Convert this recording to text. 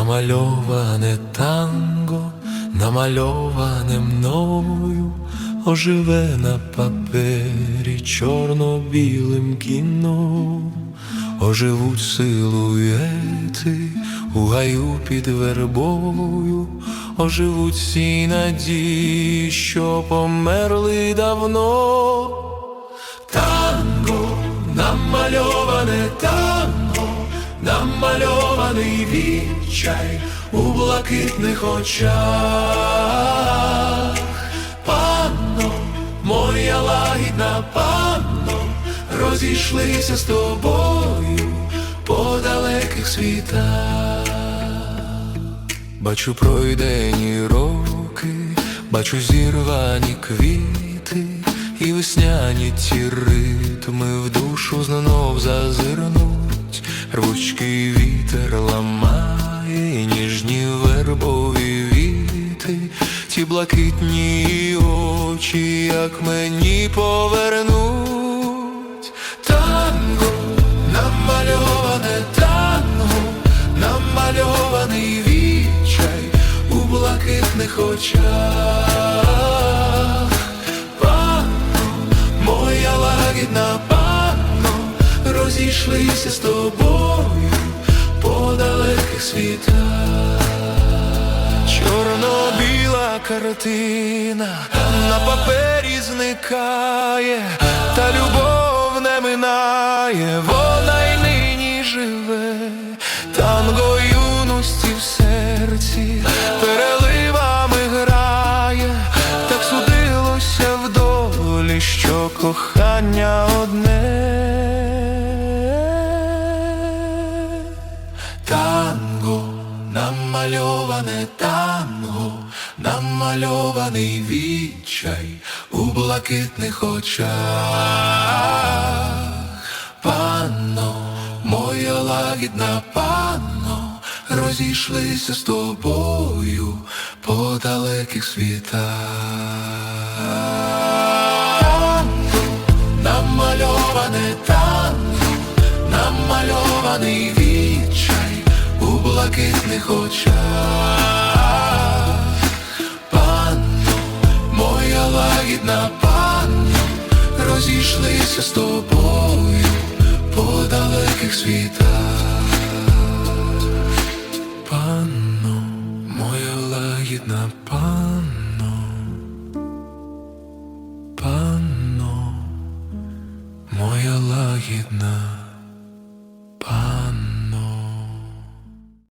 намальоване танго, намальоване мною, оживе на папері чорно-білим кіном, оживуть силуети у гаю під вербою, оживуть всі надії, що померли давно. Танго, намальоване намальований відчай у блакитних очах. Панно, моя лагідна панно, розійшлися з тобою по далеких світах. Бачу пройдені роки, бачу зірвані квіти, і весняні ті ритми в душу знов зазирнуть, рвучкий вітер ламає, ніжні вербові віти, ті блакитні очі, як мені повернуть. Танго, намальоване танго, намальований відчай у блакитних очах. Панно, моя лагідна панно, розійшлися з тобою картина на папері зникає, та любов не минає, вона й нині живе, танго юності в серці, переливами грає, так судилося в долі, що кохання одне. Танго, намальоване танго, намальований відчай у блакитних очах. Панно, моя лагідна панно, розійшлися з тобою по далеких світах. Танго, намальоване танго, намальований відчай у блакитних очах. Лагідна панно, розійшлися з тобою по далеких світах. Панно, моя лагідна панно, панно, моя лагідна.